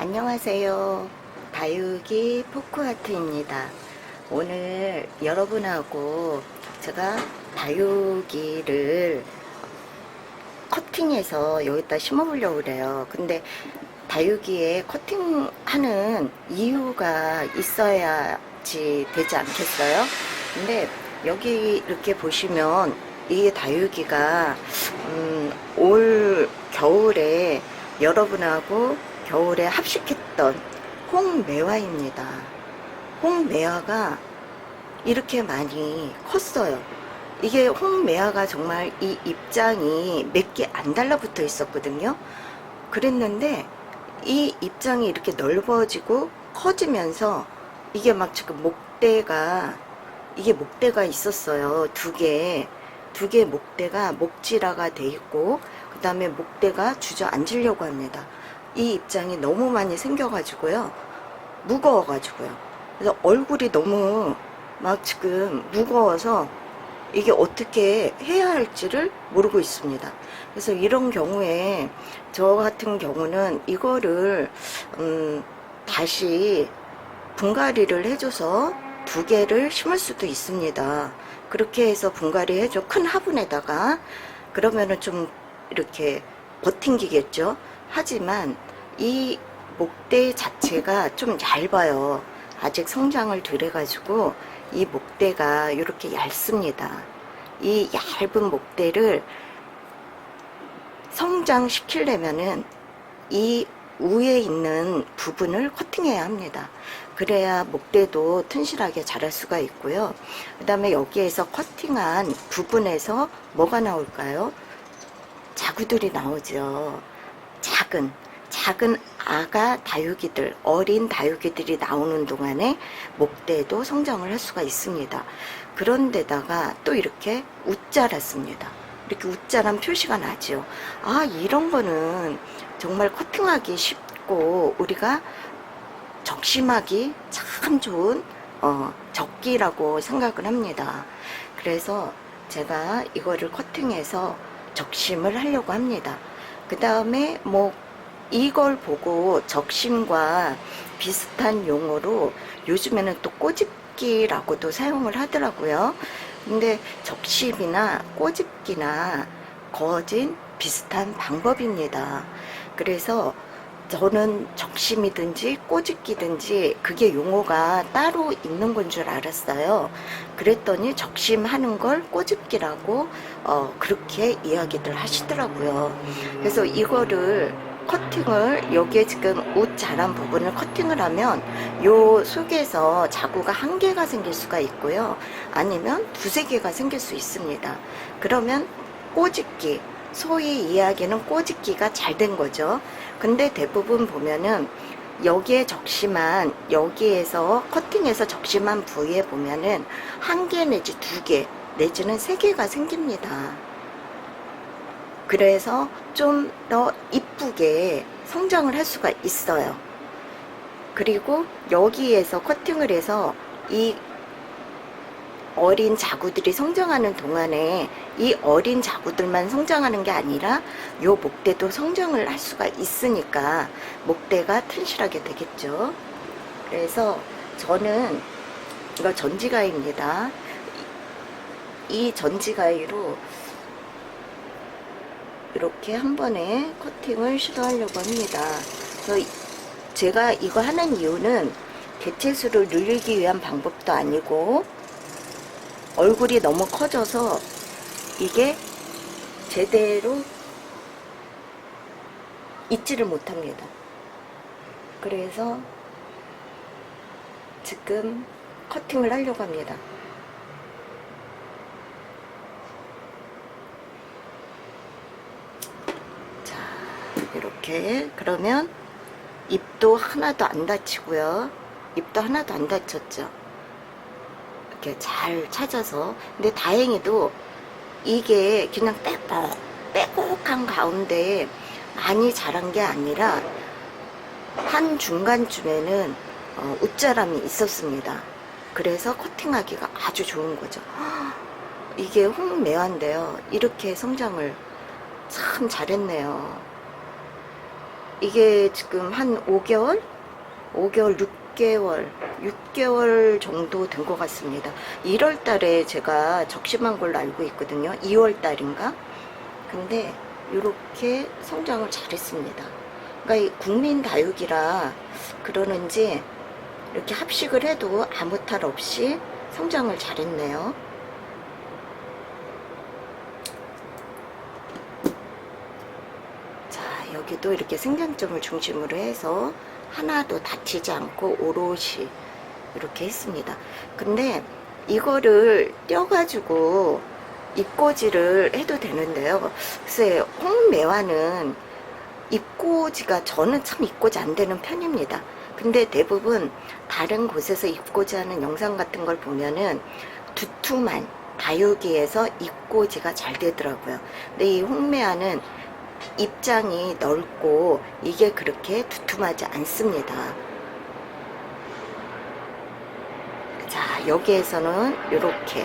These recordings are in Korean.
안녕하세요. 다육이 포크아트입니다. 오늘 여러분하고 제가 다육이를 커팅해서 여기다 심어보려고 그래요. 근데 다육이에 커팅하는 이유가 있어야지 되지 않겠어요? 근데 여기 이렇게 보시면 이 다육이가 음, 올 겨울에 여러분하고 겨울에 합식했던 홍매화입니다. 홍매화가 이렇게 많이 컸어요. 이게 홍매화가 정말 이 입장이 몇 개 안 달라붙어 있었거든요. 그랬는데 이 입장이 이렇게 넓어지고 커지면서 이게 막 지금 목대가 이게 목대가 있었어요. 두 개. 두개 목대가 목지라가 돼 있고 그 다음에 목대가 주저앉으려고 합니다. 이 입장이 너무 많이 생겨가지고요. 무거워가지고요. 그래서 얼굴이 너무 막 지금 무거워서 이게 어떻게 해야 할지를 모르고 있습니다. 그래서 이런 경우에 저 같은 경우는 이거를 음, 다시 분갈이를 해줘서 두 개를 심을 수도 있습니다. 그렇게 해서 분갈이 해줘 큰 화분에다가 그러면은 좀 이렇게 버팅기겠죠. 하지만 이 목대 자체가 좀 얇아요. 아직 성장을 덜 해가지고 이 목대가 이렇게 얇습니다. 이 얇은 목대를 성장시키려면은 이 위에 있는 부분을 커팅해야 합니다. 그래야 목대도 튼실하게 자랄 수가 있고요. 그 다음에 여기에서 커팅한 부분에서 뭐가 나올까요? 자구들이 나오죠. 작은, 작은 아가 다육이들, 어린 다육이들이 나오는 동안에 목대도 성장을 할 수가 있습니다. 그런데다가 또 이렇게 웃자랐습니다. 이렇게 웃자란 표시가 나죠. 아, 이런 거는 정말 커팅하기 쉽고 우리가 적심하기 참 좋은 어, 적기라고 생각을 합니다. 그래서 제가 이거를 커팅해서 적심을 하려고 합니다. 그 다음에 뭐 이걸 보고 적심과 비슷한 용어로 요즘에는 또 꼬집기라고도 사용을 하더라고요. 근데 적심이나 꼬집기나 거진 비슷한 방법입니다. 그래서 저는 적심이든지 꼬집기든지 그게 용어가 따로 있는 건 줄 알았어요. 그랬더니 적심하는 걸 꼬집기라고 어, 그렇게 이야기들 하시더라고요. 그래서 이거를 커팅을 여기에 지금 옷 자란 부분을 커팅을 하면 요 속에서 자구가 한 개가 생길 수가 있고요. 아니면 두세 개가 생길 수 있습니다. 그러면 꼬집기 소위 이야기는 꼬집기가 잘 된 거죠. 근데 대부분 보면은 여기에 적심한 여기에서 커팅해서 적심한 부위에 보면은 한 개 내지 두 개 내지는 세 개가 생깁니다. 그래서 좀 더 이쁘게 성장을 할 수가 있어요. 그리고 여기에서 커팅을 해서 이 어린 자구들이 성장하는 동안에 이 어린 자구들만 성장하는 게 아니라 요 목대도 성장을 할 수가 있으니까 목대가 튼실하게 되겠죠. 그래서 저는 이거 전지가위입니다. 이 전지가위로 이렇게 한 번에 커팅을 시도하려고 합니다. 제가 이거 하는 이유는 개체수를 늘리기 위한 방법도 아니고 얼굴이 너무 커져서 이게 제대로 있지를 못합니다. 그래서 지금 커팅을 하려고 합니다. 자, 이렇게 그러면 입도 하나도 안 다치고요. 입도 하나도 안 다쳤죠. 이렇게 잘 찾아서 근데 다행히도 이게 그냥 빼곡 빼곡한 가운데 많이 자란 게 아니라 한 중간쯤에는 어, 웃자람이 있었습니다. 그래서 커팅하기가 아주 좋은 거죠. 이게 홍매화인데요. 이렇게 성장을 참 잘했네요. 이게 지금 한 5개월? 5개월, 6 개월, 6개월 정도 된 것 같습니다. 1월 달에 제가 적심한 걸로 알고 있거든요. 2월 달인가? 근데 이렇게 성장을 잘했습니다. 그러니까 이 국민 다육이라 그러는지 이렇게 합식을 해도 아무 탈 없이 성장을 잘했네요. 자, 여기도 이렇게 생장점을 중심으로 해서 하나도 다치지 않고 오롯이 이렇게 했습니다. 근데 이거를 떼어가지고 입꼬지를 해도 되는데요. 글쎄, 홍매화는 입꼬지가 저는 참 입꼬지 안 되는 편입니다. 근데 대부분 다른 곳에서 입꼬지 하는 영상 같은 걸 보면은 두툼한 다육이에서 입꼬지가 잘 되더라고요. 근데 이 홍매화는 입장이 넓고 이게 그렇게 두툼하지 않습니다. 자, 여기에서는 이렇게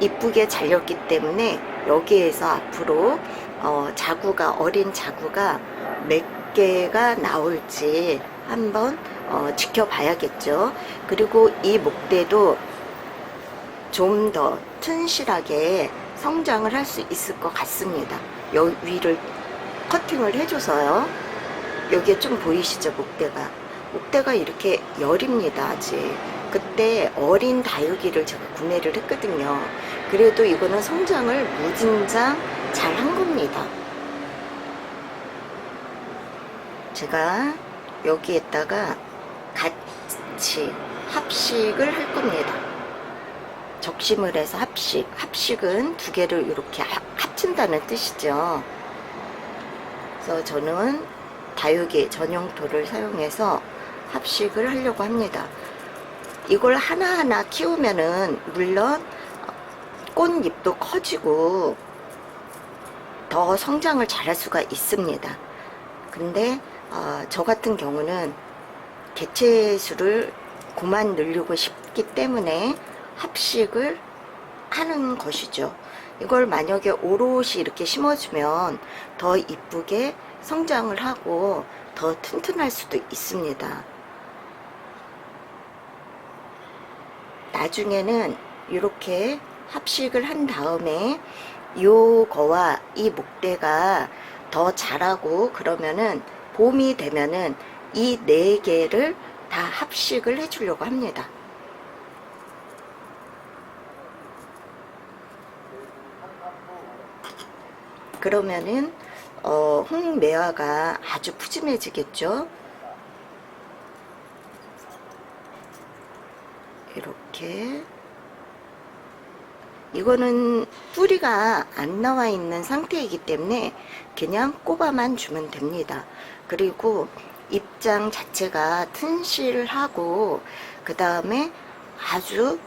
이쁘게 잘렸기 때문에 여기에서 앞으로 어, 자구가 어린 자구가 몇 개가 나올지 한번 어, 지켜봐야겠죠. 그리고 이 목대도 좀 더 튼실하게 성장을 할 수 있을 것 같습니다. 여 위를 커팅을 해줘서요. 여기에 좀 보이시죠, 목대가. 목대가 이렇게 열입니다, 아직. 그때 어린 다육이를 제가 구매를 했거든요. 그래도 이거는 성장을 무진장 잘 한 겁니다. 제가 여기에다가 같이 합식을 할 겁니다. 적심을 해서 합식. 합식은 두 개를 이렇게 합- 합친다는 뜻이죠. 그래서 저는 다육이 전용토를 사용해서 합식을 하려고 합니다. 이걸 하나하나 키우면은 물론 꽃잎도 커지고 더 성장을 잘할 수가 있습니다. 근데 어, 저 같은 경우는 개체수를 그만 늘리고 싶기 때문에 합식을 하는 것이죠. 이걸 만약에 오롯이 이렇게 심어주면 더 이쁘게 성장을 하고 더 튼튼할 수도 있습니다. 나중에는 이렇게 합식을 한 다음에 요거와 이 목대가 더 자라고 그러면은 봄이 되면은 이 네 개를 다 합식을 해주려고 합니다. 그러면은 어, 홍매화가 아주 푸짐해지겠죠. 이렇게 이거는 뿌리가 안 나와 있는 상태이기 때문에 그냥 꼽아만 주면 됩니다. 그리고 입장 자체가 튼실하고 그 다음에 아주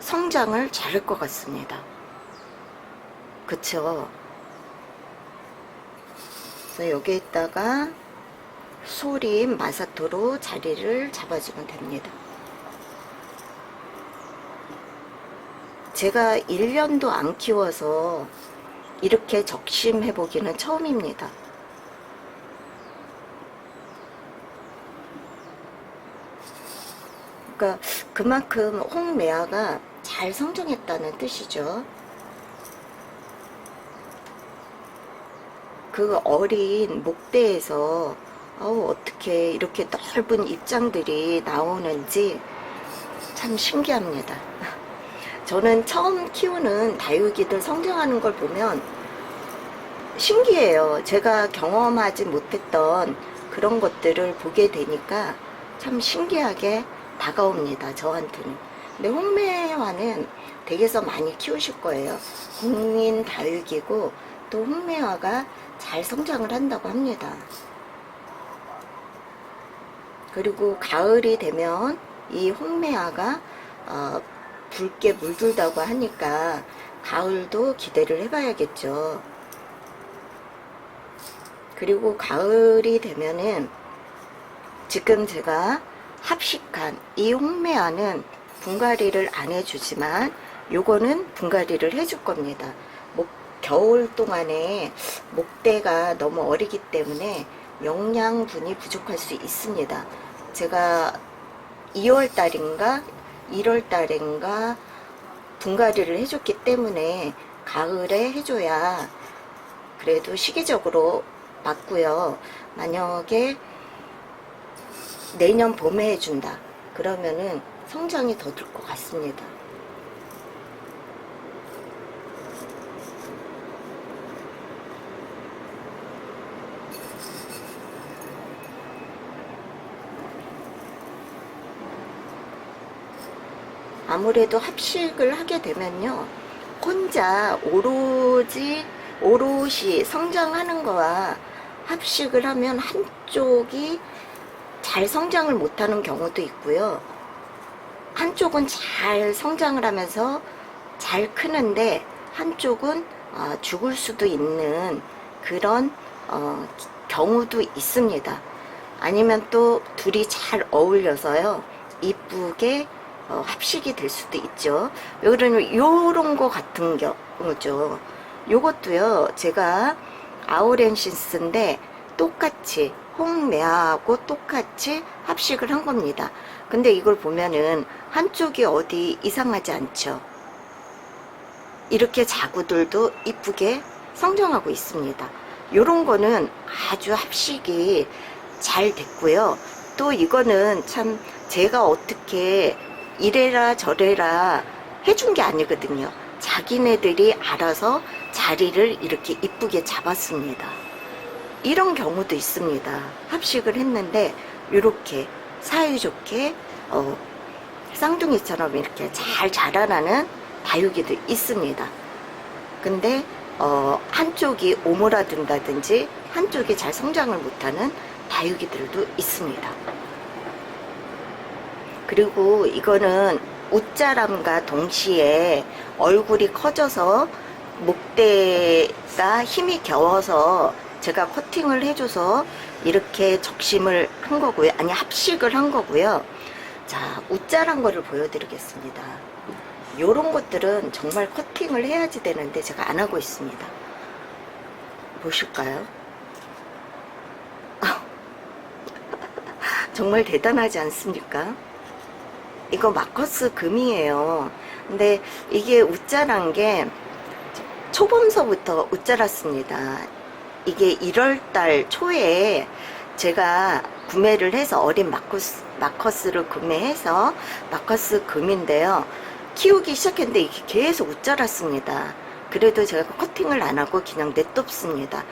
성장을 잘할 것 같습니다. 그쵸? 그래서 여기에다가 소림 마사토로 자리를 잡아주면 됩니다. 제가 1년도 안 키워서 이렇게 적심해 보기는 처음입니다. 그러니까 그만큼 홍매화가 잘 성장했다는 뜻이죠. 그 어린 목대에서 어우, 어떻게 이렇게 넓은 입장들이 나오는지 참 신기합니다. 저는 처음 키우는 다육이들 성장하는 걸 보면 신기해요. 제가 경험하지 못했던 그런 것들을 보게 되니까 참 신기하게 다가옵니다. 저한테는. 근데 홍매화는 댁에서 많이 키우실 거예요. 국민 다육이고 또 홍매화가 잘 성장을 한다고 합니다. 그리고 가을이 되면 이 홍매화가 어, 붉게 물들다고 하니까 가을도 기대를 해봐야겠죠. 그리고 가을이 되면은 지금 제가 합식한 이 홍매화는 분갈이를 안 해주지만 요거는 분갈이를 해줄 겁니다. 겨울 동안에 목대가 너무 어리기 때문에 영양분이 부족할 수 있습니다. 제가 2월 달인가 1월 달인가 분갈이를 해줬기 때문에 가을에 해줘야 그래도 시기적으로 맞고요. 만약에 내년 봄에 해준다. 그러면은 성장이 더들것 같습니다. 아무래도 합식을 하게 되면요. 혼자 오로지 오롯이 성장하는 거와 합식을 하면 한쪽이 잘 성장을 못하는 경우도 있고요. 한쪽은 잘 성장을 하면서 잘 크는데 한쪽은 아, 죽을 수도 있는 그런 어, 경우도 있습니다. 아니면 또 둘이 잘 어울려서요. 이쁘게 어, 합식이 될 수도 있죠. 왜 그러냐면 요런 거 같은 경우죠. 요것도요. 제가 아우렌시스인데 똑같이 홍매하고 똑같이 합식을 한 겁니다. 근데 이걸 보면은 한쪽이 어디 이상하지 않죠. 이렇게 자구들도 이쁘게 성장하고 있습니다. 요런 거는 아주 합식이 잘 됐고요. 또 이거는 참 제가 어떻게 이래라 저래라 해준 게 아니거든요. 자기네들이 알아서 자리를 이렇게 이쁘게 잡았습니다. 이런 경우도 있습니다. 합식을 했는데 이렇게 사이좋게 어, 쌍둥이처럼 이렇게 잘 자라나는 다육이도 있습니다. 근데 어, 한쪽이 오므라든다든지 한쪽이 잘 성장을 못하는 다육이들도 있습니다. 그리고 이거는 웃자람과 동시에 얼굴이 커져서 목대가 힘이 겨워서 제가 커팅을 해줘서 이렇게 적심을 한 거고요. 아니 합식을 한 거고요. 자, 웃자란 거를 보여드리겠습니다. 요런 것들은 정말 커팅을 해야지 되는데 제가 안 하고 있습니다. 보실까요? 정말 대단하지 않습니까? 이거 마커스 금이에요. 근데 이게 웃자란 게 초범서부터 웃자랐습니다. 이게 1월달 초에 제가 구매를 해서 어린 마커스, 마커스를 구매해서 마커스 금인데요. 키우기 시작했는데 이게 계속 웃자랐습니다. 그래도 제가 커팅을 안 하고 그냥 냅뒀습니다.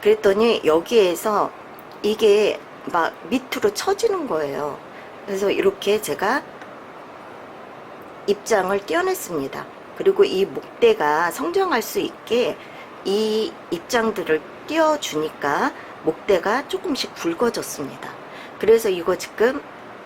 그랬더니 여기에서 이게 막 밑으로 처지는 거예요. 그래서 이렇게 제가 입장을 띄어냈습니다. 그리고 이 목대가 성장할 수 있게 이 입장들을 띄워주니까 목대가 조금씩 굵어졌습니다. 그래서 이거 지금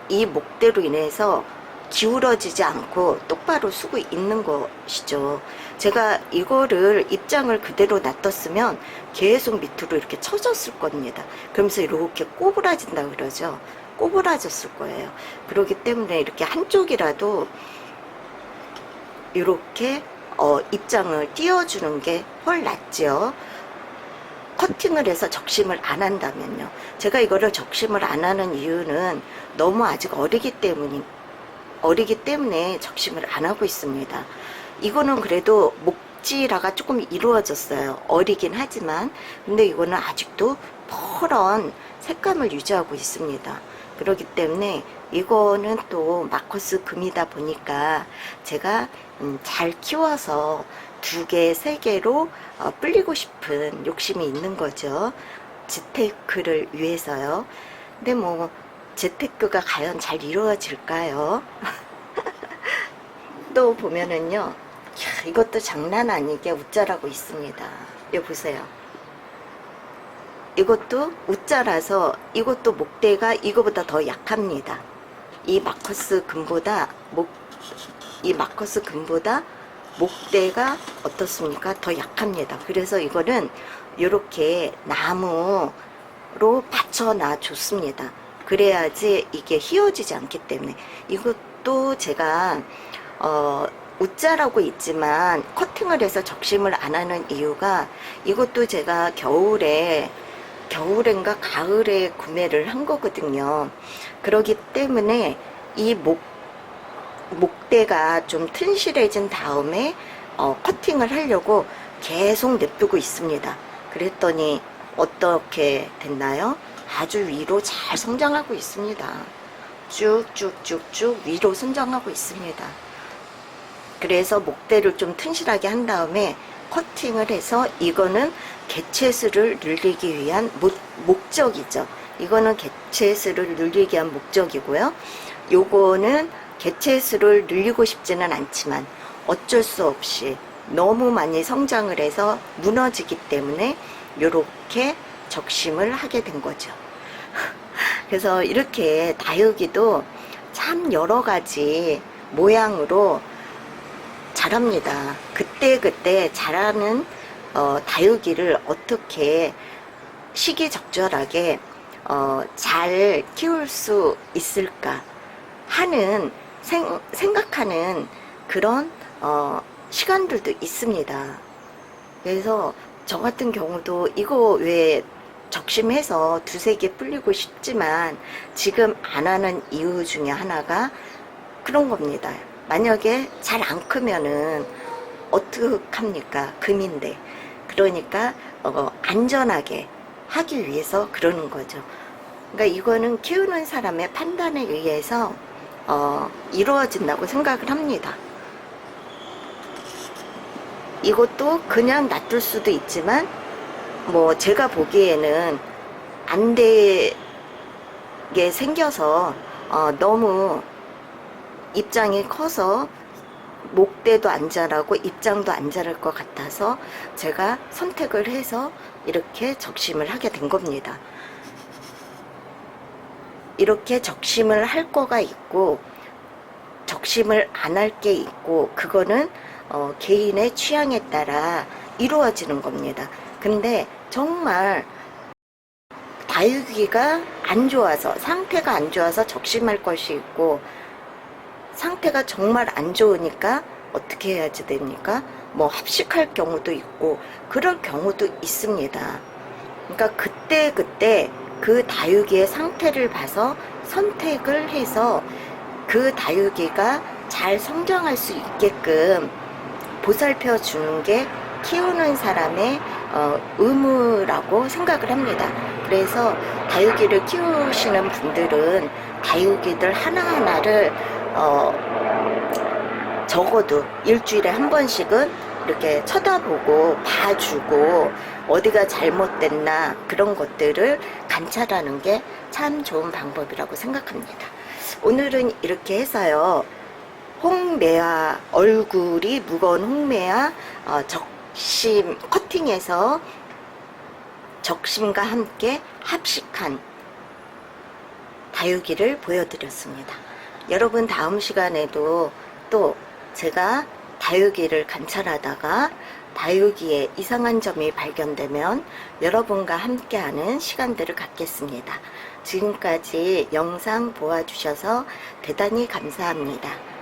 이 목대로 인해서 기울어지지 않고 똑바로 쓰고 있는 것이죠. 제가 이거를 입장을 그대로 놔뒀으면 계속 밑으로 이렇게 쳐졌을 겁니다. 그러면서 이렇게 꼬부라진다 그러죠. 꼬부라졌을 거예요. 그렇기 때문에 이렇게 한쪽이라도 이렇게 어, 입장을 띄워주는 게 훨 낫죠. 커팅을 해서 적심을 안 한다면요. 제가 이거를 적심을 안 하는 이유는 너무 아직 어리기 때문이 어리기 때문에 적심을 안 하고 있습니다. 이거는 그래도 목질화가 조금 이루어졌어요. 어리긴 하지만 근데 이거는 아직도 퍼런 색감을 유지하고 있습니다. 그렇기 때문에 이거는 또 마커스 금이다 보니까 제가 음, 잘 키워서 두 개, 세 개로 어, 불리고 싶은 욕심이 있는 거죠. 재테크를 위해서요. 근데 뭐 재테크가 과연 잘 이루어질까요? 또 보면은요. 이야, 이것도 장난 아니게 웃자라고 있습니다. 이거 보세요. 이것도 웃자라서 이것도 목대가 이거보다 더 약합니다. 이 마커스 금보다 목, 이 마커스 금보다 목대가 어떻습니까? 더 약합니다. 그래서 이거는 이렇게 나무로 받쳐놔 줬습니다. 그래야지 이게 휘어지지 않기 때문에 이것도 제가 어, 웃자라고 있지만 커팅을 해서 적심을 안 하는 이유가 이것도 제가 겨울에 겨울엔가 가을에 구매를 한 거거든요. 그러기 때문에 이 목, 목대가 좀 튼실해진 다음에 어, 커팅을 하려고 계속 냅두고 있습니다. 그랬더니 어떻게 됐나요? 아주 위로 잘 성장하고 있습니다. 쭉쭉쭉쭉 위로 성장하고 있습니다. 그래서 목대를 좀 튼실하게 한 다음에 커팅을 해서 이거는 개체수를 늘리기 위한 목, 목적이죠. 이거는 개체수를 늘리기 위한 목적이고요. 요거는 개체수를 늘리고 싶지는 않지만 어쩔 수 없이 너무 많이 성장을 해서 무너지기 때문에 이렇게 적심을 하게 된 거죠. 그래서 이렇게 다육이도 참 여러 가지 모양으로 자랍니다. 그때 그때 자라는 어, 다육이를 어떻게 시기적절하게 어, 잘 키울 수 있을까 하는 생, 생각하는 그런 어, 시간들도 있습니다. 그래서 저 같은 경우도 이거 왜 적심해서 두세 개 불리고 싶지만 지금 안 하는 이유 중에 하나가 그런 겁니다. 만약에 잘 안 크면은 어떡합니까? 금인데. 그러니까 어, 안전하게 하기 위해서 그러는 거죠. 그러니까 이거는 키우는 사람의 판단에 의해서 어, 이루어진다고 생각을 합니다. 이것도 그냥 놔둘 수도 있지만 뭐 제가 보기에는 안 되게 생겨서 어, 너무 입장이 커서 목대도 안 자라고 입장도 안 자랄 것 같아서 제가 선택을 해서 이렇게 적심을 하게 된 겁니다. 이렇게 적심을 할 거가 있고 적심을 안 할 게 있고 그거는 어, 개인의 취향에 따라 이루어지는 겁니다. 근데 정말 다육이가 안 좋아서 상태가 안 좋아서 적심할 것이 있고 상태가 정말 안 좋으니까 어떻게 해야지 됩니까? 뭐 합식할 경우도 있고 그럴 경우도 있습니다. 그러니까 그때 그때 그 다육이의 상태를 봐서 선택을 해서 그 다육이가 잘 성장할 수 있게끔 보살펴 주는 게 키우는 사람의 어, 의무라고 생각을 합니다. 그래서 다육이를 키우시는 분들은 다육이들 하나하나를 어, 적어도 일주일에 한 번씩은 이렇게 쳐다보고 봐주고 어디가 잘못됐나 그런 것들을 관찰하는 게 참 좋은 방법이라고 생각합니다. 오늘은 이렇게 해서요. 홍매화 얼굴이 무거운 홍매화 어, 적심 커팅해서 적심과 함께 합식한 다육이를 보여드렸습니다. 여러분 다음 시간에도 또 제가 다육이를 관찰하다가 다육이에 이상한 점이 발견되면 여러분과 함께하는 시간들을 갖겠습니다. 지금까지 영상 보아주셔서 대단히 감사합니다.